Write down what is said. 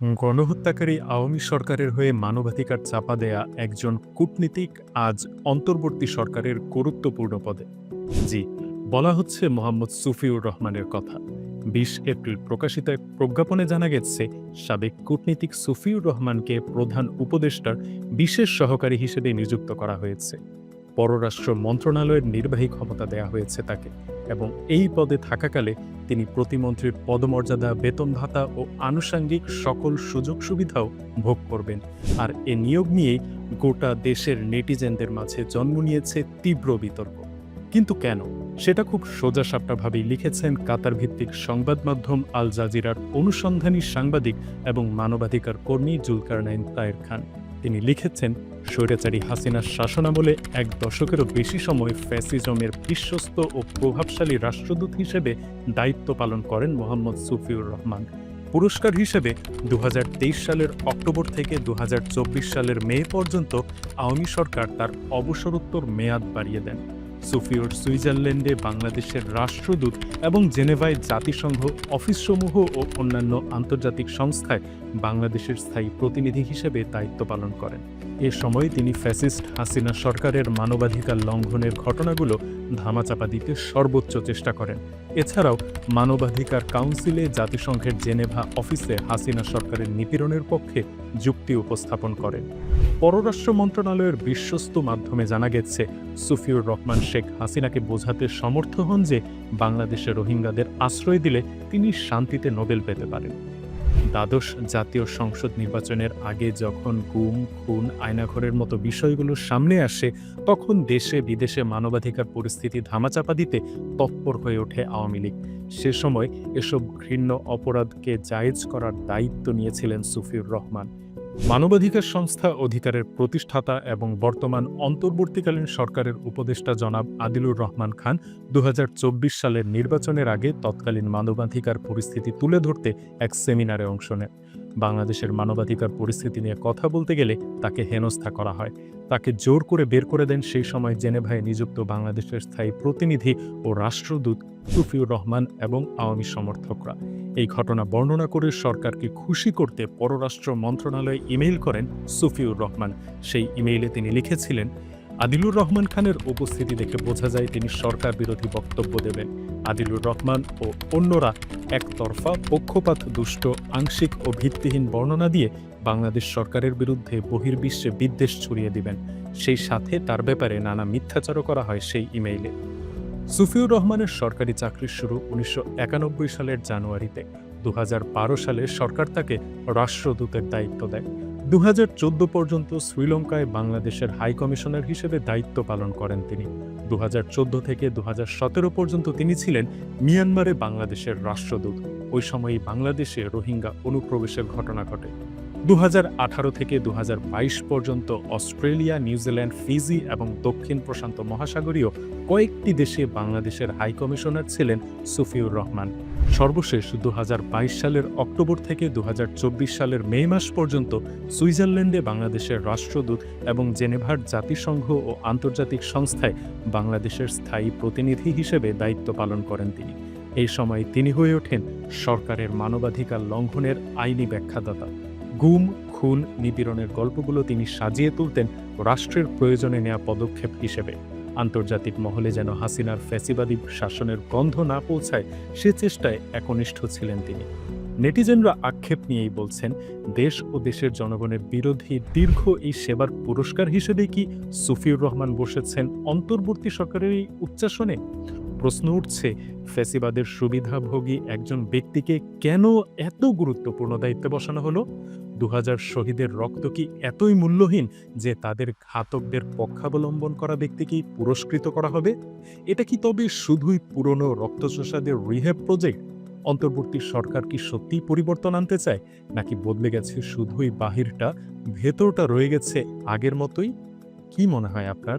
গণহত্যাকারী আওয়ামী সরকারের হয়ে মানবাধিকার চাপা দেয়া একজন কূটনীতিক আজ অন্তর্বর্তী সরকারের গুরুত্বপূর্ণ পদে। জি, বলা হচ্ছে মোহাম্মদ সুফিউর রহমানের কথা। বিশ এপ্রিল প্রকাশিত এক প্রজ্ঞাপনে জানা গেছে, সাবেক কূটনীতিক সুফিউর রহমানকে প্রধান উপদেষ্টার বিশেষ সহকারী হিসেবে নিযুক্ত করা হয়েছে। পররাষ্ট্র মন্ত্রণালয়ের নির্বাহী ক্ষমতা দেয়া হয়েছে তাকে এবং এই পদে থাকাকালে তিনি প্রতিমন্ত্রীর পদমর্যাদা, বেতন ভাতা ও আনুষাঙ্গিক সকল সুযোগ সুবিধাও ভোগ করবেন। আর এ নিয়োগ নিয়ে গোটা দেশের নেটিজেনদের মাঝে জন্ম নিয়েছে তীব্র বিতর্ক। কিন্তু কেন? সেটা খুব সোজাসাপটাভাবেই লিখেছেন কাতার ভিত্তিক সংবাদ মাধ্যম আল জাজিরার অনুসন্ধানী সাংবাদিক এবং মানবাধিকার কর্মী জুলকারনাইন তায়ের খান। তিনি লিখেছেন স্বৈরাচারী হাসিনার শাসনামলে এক দশকেরও বেশি সময় ফ্যাসিজমের বিশ্বস্ত ও প্রভাবশালী রাষ্ট্রদূত হিসেবে দায়িত্ব পালন করেন মোহাম্মদ সুফিউর রহমান। পুরস্কার হিসেবে দু হাজার তেইশ সালের অক্টোবর থেকে দু হাজার চব্বিশ সালের মে পর্যন্ত আওয়ামী সরকার তার অবসরোত্তর মেয়াদ বাড়িয়ে দেন। সুফিওর সুইজারল্যান্ডে বাংলাদেশের রাষ্ট্রদূত এবং জেনেভায় জাতিসংঘ, অফিসসমূহ ও অন্যান্য আন্তর্জাতিক সংস্থায় বাংলাদেশের স্থায়ী প্রতিনিধি হিসেবে দায়িত্ব পালন করেন। এ সময় তিনি ফ্যাসিস্ট হাসিনা সরকারের মানবাধিকার লঙ্ঘনের ঘটনাগুলো ধামাচাপা দিতে সর্বোচ্চ চেষ্টা করেন। এছাড়াও মানবাধিকার কাউন্সিলে জাতিসংঘের জেনেভা অফিসে হাসিনা সরকারের নিপীড়নের পক্ষে যুক্তি উপস্থাপন করেন। পররাষ্ট্র মন্ত্রণালয়ের বিশ্বস্ত মাধ্যমে জানা গেছে, সুফিউর রহমান শেখ হাসিনাকে বোঝাতে সমর্থ হন যে বাংলাদেশে রোহিঙ্গাদের আশ্রয় দিলে তিনি শান্তিতে নোবেল পেতে পারেন। দ্বাদশ জাতীয় সংসদ নির্বাচনের আগে যখন গুম, খুন, আয়নাঘরের মতো বিষয়গুলো সামনে আসে, তখন দেশে বিদেশে মানবাধিকার পরিস্থিতি ধামাচাপা দিতে তৎপর হয়ে ওঠে আওয়ামী লীগ। সে সময় এসব ঘৃণ্য অপরাধকে জায়েজ করার দায়িত্ব নিয়েছিলেন সুফিউর রহমান। মানবাধিকার সংস্থা অধিকারের প্রতিষ্ঠাতা এবং বর্তমান অন্তর্বর্তীকালীন সরকারের উপদেষ্টা জনাব আদিলুর রহমান খান দু হাজার চব্বিশ সালের নির্বাচনের আগে তৎকালীন মানবাধিকার পরিস্থিতি তুলে ধরতে এক সেমিনারে অংশ নেন। বাংলাদেশের মানবাধিকার পরিস্থিতি নিয়ে কথা বলতে গেলে তাকে হেনস্থা করা হয়। তাকে জোর করে বের করে দেন সেই সময় জেনেভায় নিযুক্ত বাংলাদেশের স্থায়ী প্রতিনিধি ও রাষ্ট্রদূত সুফিউর রহমান এবং আওয়ামী সমর্থকরা। এই ঘটনা বর্ণনা করে সরকারকে খুশি করতে পররাষ্ট্র মন্ত্রণালয়ে ইমেইল করেন সুফিউর রহমান। সেই ইমেইলে তিনি লিখেছিলেন আদিলুর রহমান খানের উপস্থিতি দেখে বোঝা যায় তিনি সরকার বিরোধী বক্তব্য দেবেন। আদিলুর রহমান ও অন্যরা একতরফা, পক্ষপাত, দুষ্ট, আংশিক ও ভিত্তিহীন বর্ণনা দিয়ে বাংলাদেশ সরকারের বিরুদ্ধে বহির্বিশ্বে বিদ্বেষ ছড়িয়ে দিবেন। সেই সাথে তার ব্যাপারে নানা মিথ্যাচারও করা হয় সেই ইমেইলে। সুফিউর রহমানের সরকারি চাকরির শুরু উনিশশো একানব্বই সালের জানুয়ারিতে। দু হাজার বারো সালে সরকার তাকে রাষ্ট্রদূতের দায়িত্ব দেয়। দু হাজার চোদ্দ পর্যন্ত শ্রীলঙ্কায় বাংলাদেশের হাই কমিশনার হিসেবে দায়িত্ব পালন করেন তিনি। দু হাজার চোদ্দ থেকে দু হাজার সতেরো পর্যন্ত তিনি ছিলেন মিয়ানমারে বাংলাদেশের রাষ্ট্রদূত। ওই সময়ই বাংলাদেশে রোহিঙ্গা অনুপ্রবেশের ঘটনা ঘটে। দু হাজার আঠারো থেকে দু হাজার বাইশ পর্যন্ত অস্ট্রেলিয়া, নিউজিল্যান্ড, ফিজি এবং দক্ষিণ প্রশান্ত মহাসাগরীয় কয়েকটি দেশে বাংলাদেশের হাই কমিশনার ছিলেন সুফিউর রহমান। সর্বশেষ দু হাজার বাইশ সালের অক্টোবর থেকে দু হাজার চব্বিশ সালের মে মাস পর্যন্ত সুইজারল্যান্ডে বাংলাদেশের রাষ্ট্রদূত এবং জেনেভার জাতিসংঘ ও আন্তর্জাতিক সংস্থায় বাংলাদেশের স্থায়ী প্রতিনিধি হিসেবে দায়িত্ব পালন করেন তিনি। এই সময় তিনি হয়ে ওঠেন সরকারের মানবাধিকার লঙ্ঘনের আইনি ব্যাখ্যাদাতা। গুম, খুন, নিপীড়নের গল্পগুলো তিনি সাজিয়ে তুলতেন রাষ্ট্রের প্রয়োজনে নেওয়া পদক্ষেপ হিসেবে। আন্তর্জাতিক মহলে যেন হাসিনার ফ্যাসিবাদী শাসনের গন্ধ না পৌঁছায়, সে চেষ্টায় একনিষ্ঠ ছিলেন তিনি। নেটিজেনরা আক্ষেপ নিয়েই বলছেন, দেশ ও দেশের জনগণের বিরোধী দীর্ঘ এই সেবার পুরস্কার হিসেবে কি সুফিউর রহমান বসেছেন অন্তর্বর্তী সরকারের এই উচ্চাসনে? প্রশ্ন উঠছে, ফ্যাসিবাদের সুবিধাভোগী একজন ব্যক্তিকে কেন এত গুরুত্বপূর্ণ দায়িত্বে বসানো হলো? দু শহীদের রক্ত কি এতই মূল্যহীন যে তাদের ঘাতকদের পক্ষাবলম্বন করা ব্যক্তিকেই পুরস্কৃত করা হবে? এটা কি তবে শুধুই পুরনো রক্তচোষাদের রিহেব প্রজেক্ট? অন্তর্বর্তী সরকার কি সত্যিই পরিবর্তন আনতে চায়, নাকি বদলে গেছে শুধুই বাহিরটা, ভেতরটা রয়ে গেছে আগের মতোই? কি মনে হয় আপনার?